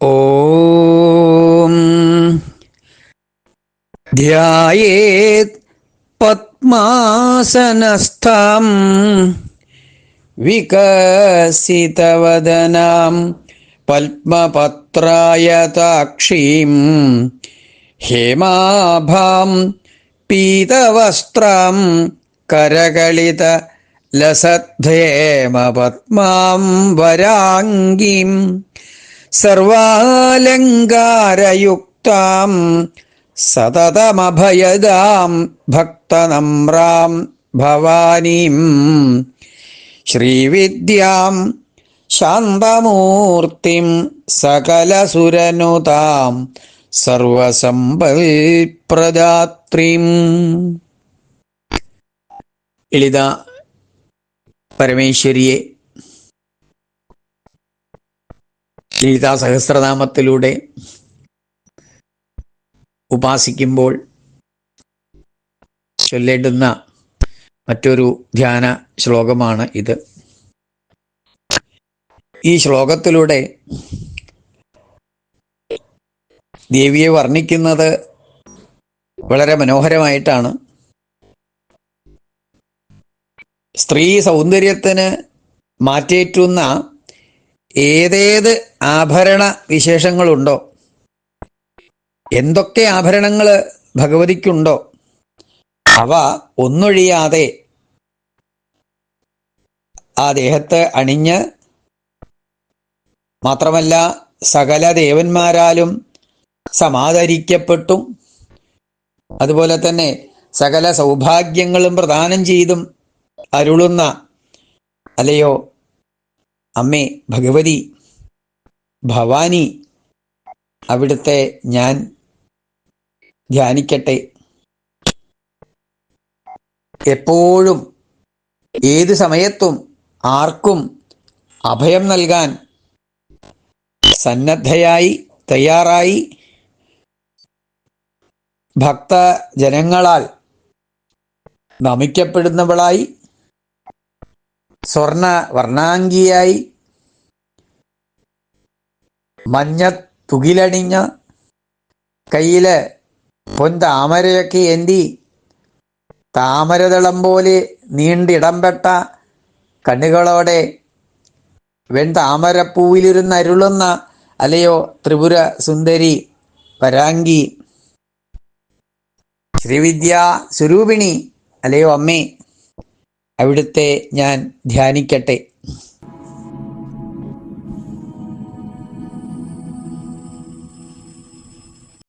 ഓം. ധ്യായേത് പത്മാസനസ്ഥം. വികസിതവദനാം പത്മപത്രായതാക്ഷീം. ഹേമാഭാം പീതവസ്ത്രം കരകളിത ലസദ്ധേമപത്മാം വരാംഗീം സർവാലങ്കാരയുക്താം സതതമഭയദാം ഭക്തനമ്രാം ഭവാനീം ശ്രീവിദ്യാം ശാന്തമൂർത്തിം സകലസുരനുതാം സർവസമ്പൽപ്രദാത്രീം. ലളിത പരമേശ്വരിയെ ലളിതാ സഹസ്രനാമത്തിലൂടെ ഉപാസിക്കുമ്പോൾ ചൊല്ലേണ്ടുന്ന മറ്റൊരു ധ്യാന ശ്ലോകമാണ് ഇത്. ഈ ശ്ലോകത്തിലൂടെ ദേവിയെ വർണിക്കുന്നത് വളരെ മനോഹരമായിട്ടാണ്. സ്ത്രീ സൗന്ദര്യത്തിന് മാറ്റേറ്റുന്ന ഏതേത് ആഭരണ വിശേഷങ്ങളുണ്ടോ? എന്തൊക്കെ ആഭരണങ്ങൾ ഭഗവതിക്കുണ്ടോ? അവ ഒന്നൊഴിയാതെ ആ ദേഹത്ത് അണിഞ്ഞ് മാത്രമല്ല സകല ദേവന്മാരാലും സമാദരിക്കപ്പെട്ടും അതുപോലെ തന്നെ സകല സൗഭാഗ്യങ്ങളും പ്രദാനം ചെയ്തും അരുളുന്ന അല്ലയോ അമ്മേ ഭഗവതി ഭവാനി അവിടുത്തെ ഞാൻ ധ്യാനിക്കട്ടെ. എപ്പോഴും ഏത് സമയത്തും ആർക്കും അഭയം നൽകാൻ സന്നദ്ധയായി തയ്യാറായി ഭക്തജനങ്ങളാൽ നമിക്കപ്പെടുന്നവളായി സ്വർണ വർണാംഗിയായി മഞ്ഞ തുകിലണിഞ്ഞ കയ്യിൽ പൊന്താമരയൊക്കെ ഏന്തി താമരതളം പോലെ നീണ്ടിടംപെട്ട കണ്ണുകളോടെ വെൺ താമരപ്പൂവിലിരുന്ന് അരുളുന്ന അലയോ ത്രിപുര സുന്ദരി പരാങ്കി ശ്രീവിദ്യ സ്വരൂപിണി അല്ലയോ അമ്മേ. അവിടുത്തെ ഞാൻ ധ്യാനിക്കട്ടെ.